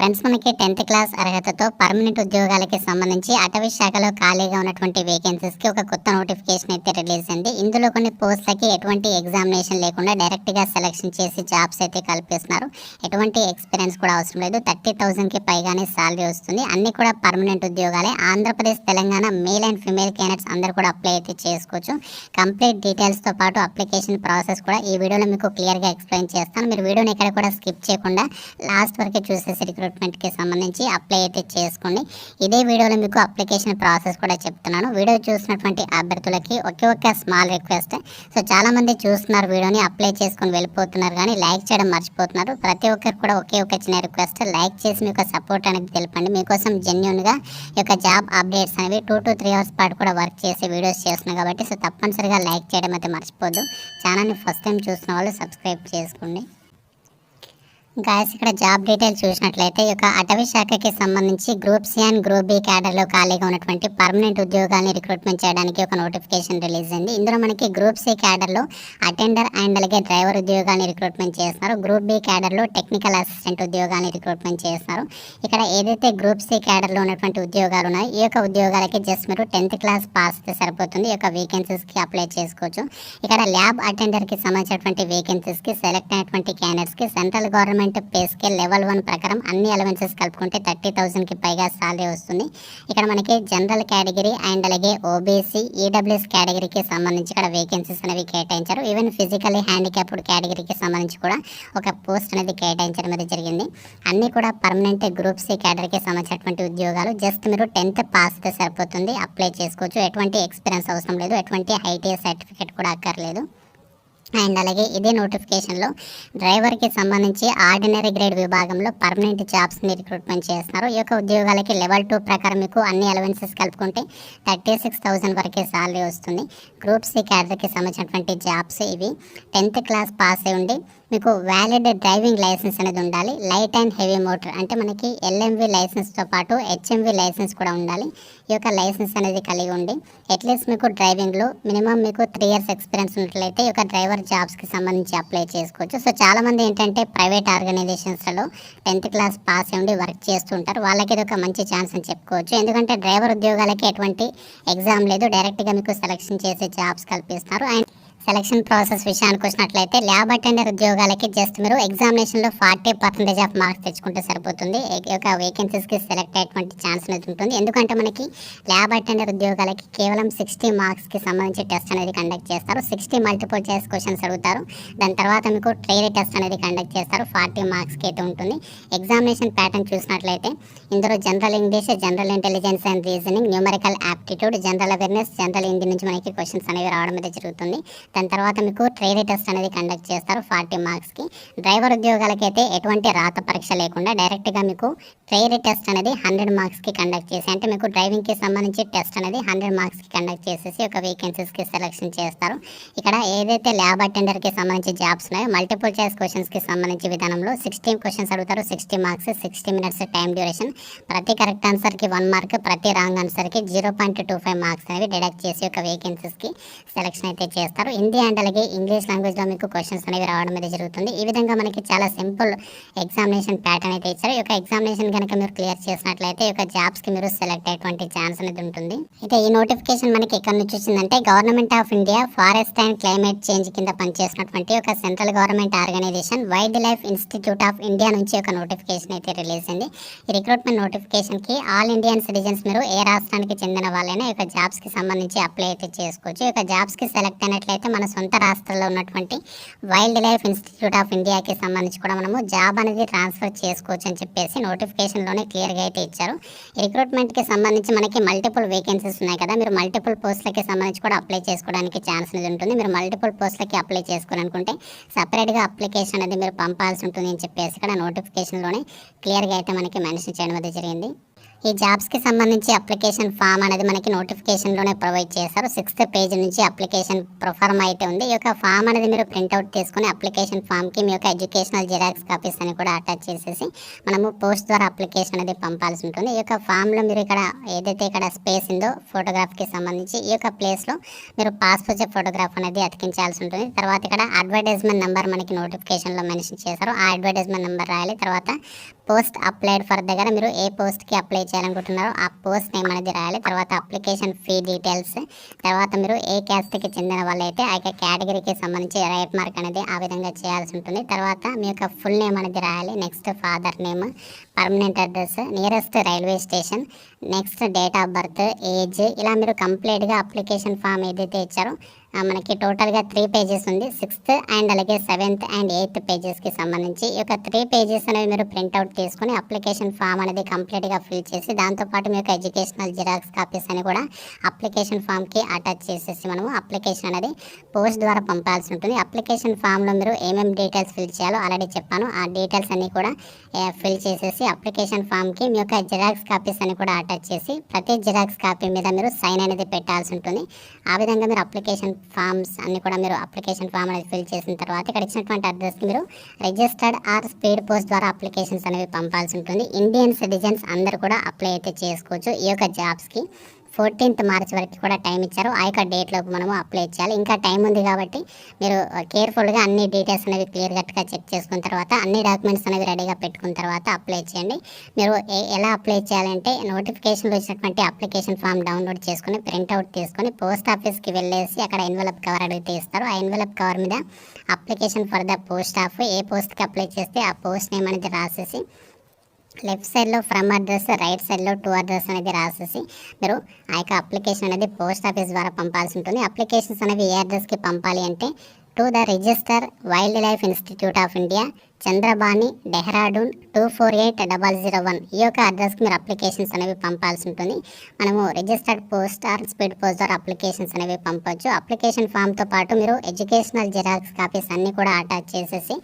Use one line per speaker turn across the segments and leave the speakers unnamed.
Friends మనకి tenth class అర్హతతో permanent ఉద్యోగాలకి సంబంధించి అటవీ శాఖలో ఖాళీగా ఉన్నటువంటి వేకెన్సీస్కి ఒక కొత్త నోటిఫికేషన్ అయితే రిలీజ్ అయింది. ఇందులో కొన్ని పోస్టులకి ఎటువంటి ఎగ్జామినేషన్ లేకుండా డైరెక్ట్గా చేసి జాబ్స్ అయితే కల్పిస్తున్నారు. ఎటువంటి ఎక్స్పీరియన్స్ కూడా అవసరం లేదు. థర్టీ థౌసండ్కి పైగానే సాలరీ వస్తుంది. అన్ని కూడా permanent ఉద్యోగాలే. Andhra Pradesh Telangana male and female candidates అందరూ కూడా అప్లై అయితే చేసుకోవచ్చు. కంప్లీట్ డీటెయిల్స్తో పాటు అప్లికేషన్ ప్రాసెస్ కూడా ఈ వీడియోలో మీకు క్లియర్గా ఎక్స్ప్లెయిన్ చేస్తాను. మీరు వీడియోని ఎక్కడ కూడా స్కిప్ చేయకుండా లాస్ట్ వరకు చూసేసి రిక్రూట్మెంట్కి సంబంధించి అప్లై అయితే చేసుకోండి. ఇదే వీడియోలో మీకు అప్లికేషన్ ప్రాసెస్ కూడా చెప్తున్నాను. వీడియో చూసినటువంటి అభ్యర్థులకి ఒకే ఒక్క స్మాల్ రిక్వెస్ట్ సో చాలా మంది చూస్తున్నారు వీడియోని అప్లై చేసుకొని వెళ్ళిపోతున్నారు కానీ లైక్ చేయడం మర్చిపోతున్నారు. ప్రతి ఒక్కరు కూడా ఒకే ఒక చిన్న రిక్వెస్ట్ లైక్ చేసి మీకు సపోర్ట్ అనేది తెలపండి. మీకోసం జెన్యున్గా ఈ యొక్క జాబ్ అప్డేట్స్ అనేవి టూ టు త్రీ అవర్స్ పాటు కూడా వర్క్ చేసి వీడియోస్ చేస్తున్నాం కాబట్టి సో తప్పనిసరిగా లైక్ చేయడం అయితే మర్చిపోద్దు. ఛానల్ని ఫస్ట్ టైం చూసిన వాళ్ళు సబ్స్క్రైబ్ చేసుకోండి. గాయస్ ఇక్కడ జాబ్ డీటెయిల్స్ చూసినట్లయితే ఈ యొక్క అటవీ శాఖకి సంబంధించి group C and group B క్యాడర్లో ఖాళీగా ఉన్నటువంటి పర్మనెంట్ ఉద్యోగాల్ని రిక్రూట్మెంట్ చేయడానికి ఒక నోటిఫికేషన్ రిలీజ్ అయింది ఇందులో మనకి గ్రూప్ సి క్యాడర్లో అటెండర్ అండ్ అలాగే డ్రైవర్ ఉద్యోగాన్ని రిక్రూట్మెంట్ చేస్తున్నారు. గ్రూప్ బి క్యాడర్లో టెక్నికల్ అసిస్టెంట్ ఉద్యోగాన్ని రిక్రూట్మెంట్ చేస్తున్నారు. ఇక్కడ ఏదైతే గ్రూప్ సి క్యాడర్లో ఉన్నటువంటి ఉద్యోగాలు ఉన్నాయో ఈ యొక్క ఉద్యోగాలకి జస్ట్ మీరు టెన్త్ క్లాస్ పాస్ అయితే సరిపోతుంది. ఈ యొక్క వేకెన్సీస్కి అప్లై చేసుకోవచ్చు. ఇక్కడ ల్యాబ్ అటెండర్కి సంబంధించినటువంటి వేకెన్సీస్కి సెలెక్ట్ అయినటువంటి క్యాండిడేట్స్కి central government pay scale level one ప్రకారం అన్ని అలవెన్సెస్ కలుపుకుంటే థర్టీ థౌసండ్కి పైగా సాలరీ వస్తుంది. ఇక్కడ మనకి జనరల్ కేటగిరీ అండ్ అలాగే ఓబీసీ ఈడబ్ల్యూఎస్ కేటగిరీకి సంబంధించి ఇక్కడ వేకెన్సీస్ అనేవి కేటాయించారు. ఈవెన్ ఫిజికలీ హ్యాండిక్యాప్డ్ కేటగిరీకి సంబంధించి కూడా ఒక పోస్ట్ అనేది కేటాయించడం అనేది జరిగింది. అన్ని కూడా పర్మనెంట్ గ్రూప్ సి కేటగిరీకి సంబంధించినటువంటి ఉద్యోగాలు. జస్ట్ మీరు టెన్త్ పాస్ అయితే సరిపోతుంది. అప్లై చేసుకోవచ్చు. ఎటువంటి ఎక్స్పీరియన్స్ అవసరం లేదు. ఎటువంటి ఐటీఐ సర్టిఫికేట్ కూడా అక్కర్లేదు. అండ్ అలాగే ఇదే నోటిఫికేషన్లో డ్రైవర్కి సంబంధించి ఆర్డినరీ గ్రేడ్ విభాగంలో పర్మనెంట్ జాబ్స్ని రిక్రూట్మెంట్ చేస్తున్నారు. ఈ యొక్క ఉద్యోగాలకి లెవెల్ టూ ప్రకారం మీకు అన్ని అలవెన్సెస్ కలుపుకుంటే థర్టీ సిక్స్ థౌసండ్ వరకే సాలరీ వస్తుంది. గ్రూప్ సి క్యాడర్కి సంబంధించినటువంటి జాబ్స్ ఇవి. టెన్త్ క్లాస్ పాస్ అయి ఉండి మీకు వ్యాలిడ్ డ్రైవింగ్ లైసెన్స్ అనేది ఉండాలి. లైట్ అండ్ హెవీ మోటార్ అంటే మనకి ఎల్ఎంవి లైసెన్స్తో పాటు హెచ్ఎంవి లైసెన్స్ కూడా ఉండాలి. ఈ యొక్క లైసెన్స్ అనేది కలిగి ఉండి అట్లీస్ట్ మీకు డ్రైవింగ్లో మినిమం మీకు త్రీ ఇయర్స్ ఎక్స్పీరియన్స్ ఉన్నట్లయితే ఈ యొక్క డ్రైవర్ జాబ్స్కి సంబంధించి అప్లై చేసుకోవచ్చు. సో చాలామంది ఏంటంటే ప్రైవేట్ ఆర్గనైజేషన్స్లో టెన్త్ క్లాస్ పాస్ అయ్యి ఉండి వర్క్ చేస్తుంటారు వాళ్ళకి ఇది ఒక మంచి ఛాన్స్ అని చెప్పుకోవచ్చు. ఎందుకంటే డ్రైవర్ ఉద్యోగాలకి ఎటువంటి ఎగ్జామ్ లేదు. డైరెక్ట్గా మీకు సెలెక్షన్ చేసే జాబ్స్ కల్పిస్తారు. అండ్ సెలక్షన్ ప్రాసెస్ విషయానికి వచ్చినట్లయితే ల్యాబ్ అటెండర్ ఉద్యోగాలకి జస్ట్ మీరు ఎగ్జామినేషన్లో ఫార్టీ పర్సెంటేజ్ ఆఫ్ మార్క్స్ తెచ్చుకుంటే సరిపోతుంది. యొక్క వేకెన్సీస్కి సెలెక్ట్ అయ్యేటువంటి ఛాన్స్ అనేది ఉంటుంది. ఎందుకంటే మనకి ల్యాబ్ అటెండర్ ఉద్యోగాలకి కేవలం సిక్స్టీ మార్క్స్కి సంబంధించి టెస్ట్ అనేది కండక్ట్ చేస్తారు. సిక్స్టీ మల్టిపుల్ చేసి క్వశ్చన్స్ అడుగుతారు. దాని తర్వాత మీకు ట్రైల్ టెస్ట్ అనేది కండక్ట్ చేస్తారు. ఫార్టీ మార్క్స్కి అయితే ఉంటుంది. ఎగ్జామినేషన్ ప్యాటర్న్ చూసినట్లయితే ఇందులో general English general intelligence and reasoning numerical aptitude general awareness general Hindi నుంచి మనకి క్వశ్చన్స్ అనేవి రావడం అయితే జరుగుతుంది. దాని తర్వాత మీకు ట్రైరీ టెస్ట్ అనేది కండక్ట్ చేస్తారు ఫార్టీ మార్క్స్కి డ్రైవర్ ఉద్యోగాలకైతే ఎటువంటి రాత పరీక్ష లేకుండా డైరెక్ట్గా మీకు ట్రైరీ టెస్ట్ అనేది హండ్రెడ్ మార్క్స్కి కండక్ట్ చేసి అంటే మీకు డ్రైవింగ్కి సంబంధించి టెస్ట్ అనేది హండ్రెడ్ మార్క్స్కి కండక్ట్ చేసేసి ఒక వేకెన్సీస్కి సెలెక్షన్ చేస్తారు. ఇక్కడ ఏదైతే ల్యాబ్ అటెండర్కి సంబంధించి జాబ్స్ ఉన్నాయో మల్టిపుల్ చాయిస్ క్వశ్చన్స్కి సంబంధించి విధానంలో సిక్స్టీ క్వశ్చన్స్ అడుగుతారు. Sixty marks sixty minutes time duration ప్రతి కరెక్ట్ ఆన్సర్కి వన్ మార్క్ ప్రతి wrong ఆన్సర్కి zero point two five marks అనేవి డిడక్ట్ చేసి ఒక వేకెన్సీస్కి సెలెక్షన్ అయితే చేస్తారు. హిందీ అండ్ అలాగే ఇంగ్లీష్ లాంగ్వేజ్లో మీకు క్వశ్చన్స్ అనేవి రావడం అయితే జరుగుతుంది. ఈ విధంగా మనకి చాలా సింపుల్ ఎగ్జామినేషన్ ప్యాటర్న్ అయితే ఇచ్చారు. ఈ యొక్క ఎగ్జామినేషన్ కనుక మీరు క్లియర్ చేసినట్లయితే ఈ యొక్క జాబ్స్కి మీరు సెలెక్ట్ అయ్యేటువంటి ఛాన్స్ అనేది ఉంటుంది. అయితే ఈ నోటిఫికేషన్ మనకి ఎక్కడి నుంచి వచ్చిందంటే government of India forest and climate change కింద పనిచేసినటువంటి ఒక central government organization Wildlife Institute of India నుంచి ఒక నోటిఫికేషన్ అయితే రిలీజ్ అయింది. ఈ రిక్రూట్మెంట్ నోటిఫికేషన్కి ఆల్ ఇండియన్ సిటిజన్స్ మీరు ఏ రాష్ట్రానికి చెందిన వాళ్ళైనా ఈ యొక్క జాబ్స్కి సంబంధించి అప్లై అయితే చేసుకోవచ్చు. ఈ యొక్క జాబ్స్కి సెలెక్ట్ అయినట్లయితే మన సొంత రాష్ట్రంలో ఉన్నటువంటి వైల్డ్ లైఫ్ ఇన్స్టిట్యూట్ ఆఫ్ ఇండియాకి సంబంధించి కూడా మనము జాబ్ అనేది ట్రాన్స్ఫర్ చేసుకోవచ్చు అని చెప్పేసి నోటిఫికేషన్లోనే క్లియర్గా అయితే ఇచ్చారు. రిక్రూట్మెంట్కి సంబంధించి మనకి మల్టిపుల్ వేకెన్సీస్ ఉన్నాయి కదా మీరు మల్టిపుల్ పోస్టులకి సంబంధించి కూడా అప్లై చేసుకోవడానికి ఛాన్స్ అనేది ఉంటుంది. మీరు మల్టిపుల్ పోస్టులకి అప్లై చేసుకోవాలనుకుంటే సపరేట్గా అప్లికేషన్ అనేది మీరు పంపాల్సి ఉంటుంది అని చెప్పేసి ఇక్కడ నోటిఫికేషన్లోనే క్లియర్గా అయితే మనకి మెన్షన్ చేయడం అయితే జరిగింది. ఈ జాబ్స్కి సంబంధించి అప్లికేషన్ ఫామ్ అనేది మనకి నోటిఫికేషన్లోనే ప్రొవైడ్ చేశారు సిక్స్త్ పేజ్ నుంచి అప్లికేషన్ ప్రొఫార్మ్ అయితే ఉంది. ఈ యొక్క ఫామ్ అనేది మీరు ప్రింట్అవుట్ తీసుకుని అప్లికేషన్ ఫామ్కి మీ యొక్క ఎడ్యుకేషనల్ జిరాక్స్ కాపీస్ అని కూడా అటాచ్ చేసేసి మనము పోస్ట్ ద్వారా అప్లికేషన్ అనేది పంపాల్సి ఉంటుంది. ఈ యొక్క ఫామ్లో మీరు ఇక్కడ ఏదైతే ఇక్కడ స్పేస్ ఉందో ఫోటోగ్రాఫ్కి సంబంధించి ఈ యొక్క ప్లేస్లో మీరు పాస్పోర్ట్ ఫోటోగ్రాఫ్ అనేది అతికించాల్సి ఉంటుంది. తర్వాత ఇక్కడ అడ్వర్టైజ్మెంట్ నెంబర్ మనకి నోటిఫికేషన్లో మెన్షన్ చేశారు. ఆ అడ్వర్టైజ్మెంట్ నెంబర్ రాయాలి. తర్వాత పోస్ట్ అప్లైడ్ ఫర్ దగ్గర మీరు ఏ పోస్ట్కి అప్లై చేయాలనుకుంటున్నారో ఆ పోస్ట్ నేమ్ అనేది రాయాలి. తర్వాత అప్లికేషన్ ఫీ డీటెయిల్స్ తర్వాత మీరు ఏ క్యాస్ట్కి చెందిన వాళ్ళైతే ఆ యొక్క కేటగిరీకి సంబంధించి రైట్ మార్క్ అనేది ఆ విధంగా చేయాల్సి ఉంటుంది. తర్వాత మీ యొక్క ఫుల్ నేమ్ అనేది రాయాలి. Next father name permanent address nearest railway station next date of birth age ఇలా మీరు కంప్లీట్గా అప్లికేషన్ ఫామ్ ఏదైతే ఇచ్చారో మనకి టోటల్గా త్రీ పేజెస్ ఉంది. సిక్స్త్ అండ్ అలాగే సెవెంత్ అండ్ ఎయిత్ పేజెస్కి సంబంధించి ఈ యొక్క త్రీ పేజెస్ అనేవి మీరు ప్రింట్అవుట్ తీసుకుని అప్లికేషన్ ఫామ్ అనేది కంప్లీట్గా ఫిల్ చేసి దాంతోపాటు మీ యొక్క ఎడ్యుకేషనల్ జిరాక్స్ కాపీస్ అని కూడా అప్లికేషన్ ఫామ్కి అటాచ్ చేసేసి మనము అప్లికేషన్ అనేది పోస్ట్ ద్వారా పంపాల్సి ఉంటుంది. అప్లికేషన్ ఫామ్లో మీరు ఏమేమి డీటెయిల్స్ ఫిల్ చేయాలో ఆల్రెడీ చెప్పాను. ఆ డీటెయిల్స్ అన్ని కూడా ఫిల్ చేసేసి అప్లికేషన్ ఫామ్కి మీ యొక్క జిరాక్స్ కాపీస్ అని కూడా అటాచ్ చేసి ప్రతి జిరాక్స్ కాపీ మీద మీరు సైన్ అనేది పెట్టాల్సి ఉంటుంది. ఆ విధంగా మీరు అప్లికేషన్ ఫామ్స్ అన్ని కూడా మీరు అప్లికేషన్ ఫామ్ అనేది ఫిల్ చేసిన తర్వాత ఇక్కడ ఇచ్చినటువంటి అడ్రస్కి మీరు రిజిస్టర్డ్ ఆర్ స్పీడ్ పోస్ట్ ద్వారా అప్లికేషన్స్ అనేవి పంపాల్సి ఉంటుంది. ఇండియన్ సిటిజన్స్ అందరు కూడా అప్లై అయితే చేసుకోవచ్చు ఈ యొక్క జాబ్స్కి ఫోర్టీన్త్ మార్చ్ వరకు కూడా టైం ఇచ్చారు. ఆ యొక్క డేట్లోకి మనము అప్లై చేయాలి. ఇంకా టైం ఉంది కాబట్టి మీరు కేర్ఫుల్గా అన్ని డీటెయిల్స్ అనేవి క్లియర్ కట్గా చెక్ చేసుకున్న తర్వాత అన్ని డాక్యుమెంట్స్ అనేవి రెడీగా పెట్టుకున్న తర్వాత అప్లై చేయండి. మీరు ఏ- ఎలా అప్లై చేయాలంటే నోటిఫికేషన్లో వచ్చినటువంటి అప్లికేషన్ ఫామ్ డౌన్లోడ్ చేసుకుని ప్రింట్అవుట్ తీసుకొని పోస్ట్ ఆఫీస్కి వెళ్ళేసి అక్కడ ఎన్వలప్ కవర్ అడిగితే ఇస్తారు. ఆ ఎన్వలప్ కవర్ మీద application for the post of ఏ పోస్ట్కి అప్లై చేస్తే ఆ పోస్ట్ నేమ్ అనేది రాసేసి లెఫ్ట్ సైడ్లో ఫ్రమ్ అడ్రస్ రైట్ సైడ్లో టూ అడ్రస్ అనేది రాసేసి మీరు ఆ యొక్క అప్లికేషన్ అనేది పోస్ట్ ఆఫీస్ ద్వారా పంపాల్సి ఉంటుంది. అప్లికేషన్స్ అనేవి ఏ అడ్రస్కి పంపాలి అంటే to the registrar Wildlife Institute of India Chandrabani Dehradun two four eight double zero one ఈ యొక్క అడ్రస్కి మీరు అప్లికేషన్స్ అనేవి పంపాల్సి ఉంటుంది. మనము registered post or speed post ద్వారా అప్లికేషన్స్ అనేవి పంపొచ్చు. అప్లికేషన్ ఫామ్తో పాటు మీరు ఎడ్యుకేషనల్ జిరాక్స్ కాపీస్ అన్నీ కూడా అటాచ్ చేసేసి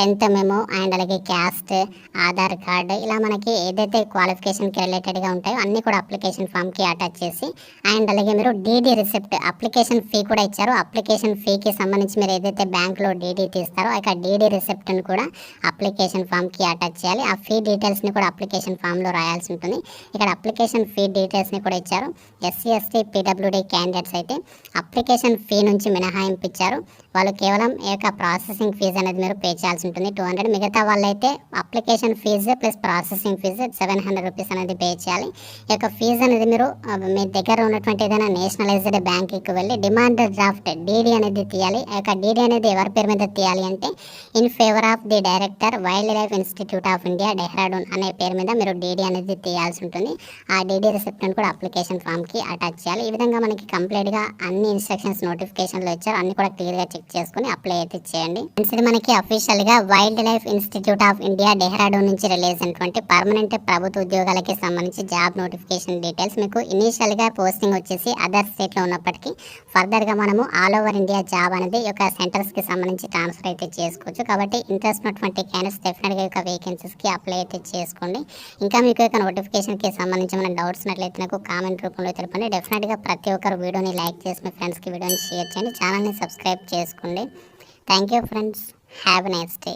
టెన్త్ మేము అండ్ అలాగే క్యాస్ట్ ఆధార్ కార్డు ఇలా మనకి ఏదైతే క్వాలిఫికేషన్కి రిలేటెడ్గా ఉంటాయో అన్నీ కూడా అప్లికేషన్ ఫామ్కి అటాచ్ చేసి అండ్ అలాగే మీరు డీడీ రిసిప్ట్ అప్లికేషన్ ఫీ కూడా ఇచ్చారు. అప్లికేషన్ ఫీకి సంబంధించి మీరు ఏదైతే బ్యాంక్లో డీడీ తీస్తారో ఆ యొక్క డీడీ రిసిప్ట్ని కూడా అప్లికేషన్ ఫామ్కి అటాచ్ చేయాలి. ఆ ఫీ డీటెయిల్స్ని కూడా అప్లికేషన్ ఫామ్లో రాయాల్సి ఉంటుంది. ఇక్కడ అప్లికేషన్ ఫీ డీటెయిల్స్ని కూడా ఇచ్చారు. ఎస్సీ ఎస్టీ పీడబ్ల్యూడీ క్యాండిడేట్స్ అయితే అప్లికేషన్ ఫీ నుంచి మినహాయింపు ఇచ్చారు. వాళ్ళు కేవలం ఈ యొక్క ప్రాసెసింగ్ ఫీజు అనేది మీరు పే చేయాల్సి ఉంటుంది. టూ హండ్రెడ్ మిగతా వాళ్ళైతే application fees plus processing fees seven hundred rupees అనేది పే చేయాలి. ఈ యొక్క ఫీజు అనేది మీరు మీ దగ్గర ఉన్నటువంటి ఏదైనా నేషనలైజ్డ్ బ్యాంక్కి వెళ్ళి డిమాండ్ డ్రాఫ్ట్ డీడీ అనేది తీయాలి. ఆ యొక్క డీడీ అనేది ఎవరి పేరు మీద తీయాలి అంటే in favour of the director Wildlife Institute of India Dehradun అనే పేరు మీద మీరు డీడీ అనేది తీయాల్సి ఉంటుంది. ఆ డీడీ రిసిప్ట్ని కూడా అప్లికేషన్ ఫామ్కి అటాచ్ చేయాలి. ఈ విధంగా మనకి కంప్లీట్గా అన్ని ఇన్స్ట్రక్షన్స్ నోటిఫికేషన్లో ఇచ్చారు. అన్ని కూడా క్లియర్గా చెక్ చేసుకుని అప్లై అయితే చేయండి. ఫ్రెండ్స్ ఇది మనకి అఫీషియల్గా Wildlife Institute of India Dehradun నుంచి రిలీజ్ అయినటువంటి పర్మనెంట్ ప్రభుత్వ ఉద్యోగాలకి సంబంధించి జాబ్ నోటిఫికేషన్ డీటెయిల్స్ మీకు ఇనీషియల్గా పోస్టింగ్ వచ్చేసి అదర్ స్టేట్లో ఉన్నప్పటికీ ఫర్దర్గా మనము ఆల్ ఓవర్ ఇండియా జాబ్ అనేది ఈ యొక్క సెంటర్స్కి సంబంధించి ట్రాన్స్ఫర్ అయితే చేసుకోవచ్చు. కాబట్టి ఇంట్రెస్ట్ ఉన్నటువంటి క్యాండిడేట్స్ డెఫినెట్గా ఈ యొక్క వేకెన్సీస్కి అప్లై అయితే చేసుకోండి. ఇంకా మీకు ఈ యొక్క నోటిఫికేషన్కి సంబంధించి మన డౌట్స్ ఉన్నట్లయితే నాకు కామెంట్ రూపంలో తెలపండి. డెఫినెట్గా ప్రతి ఒక్కరు వీడియోని లైక్ చేసి మీ ఫ్రెండ్స్కి వీడియోని షేర్ చేయండి. ఛానల్ని సబ్స్క్రైబ్ చేసుకోండి. Thank you friends have nice day